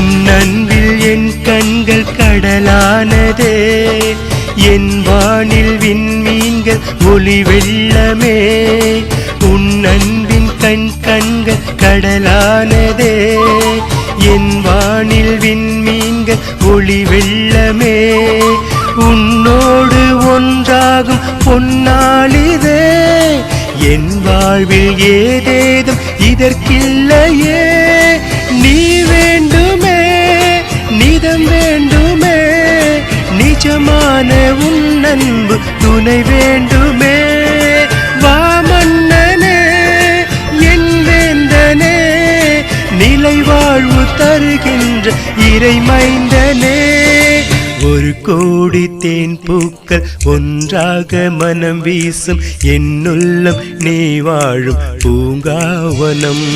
உன் அன்பில் என் கண்கள் கடலானதே. என் வானில் விண்மீன்கள் ஒளி வெள்ளமே. உன் அன்பின் கண் கண்கள் கடலானதே. என் வானில் விண்மீன்கள் ஒளி வெள்ளமே. உன்னோடு ஒன்றாகும் பொன்னாளிதே என் வாழ்வில் ஏதேதும் இதற்கில்லையே. நிஜமான உன் அன்பு துணை வேண்டுமே. வாமன்னனே என் வேந்தனே நிலை வாழ்வு தருகின்ற இறைமைந்தனே. ஒரு கோடி தேன் பூக்கள் ஒன்றாக மனம் வீசும் என்னுள்ளம் நீ வாழும் பூங்காவனம்.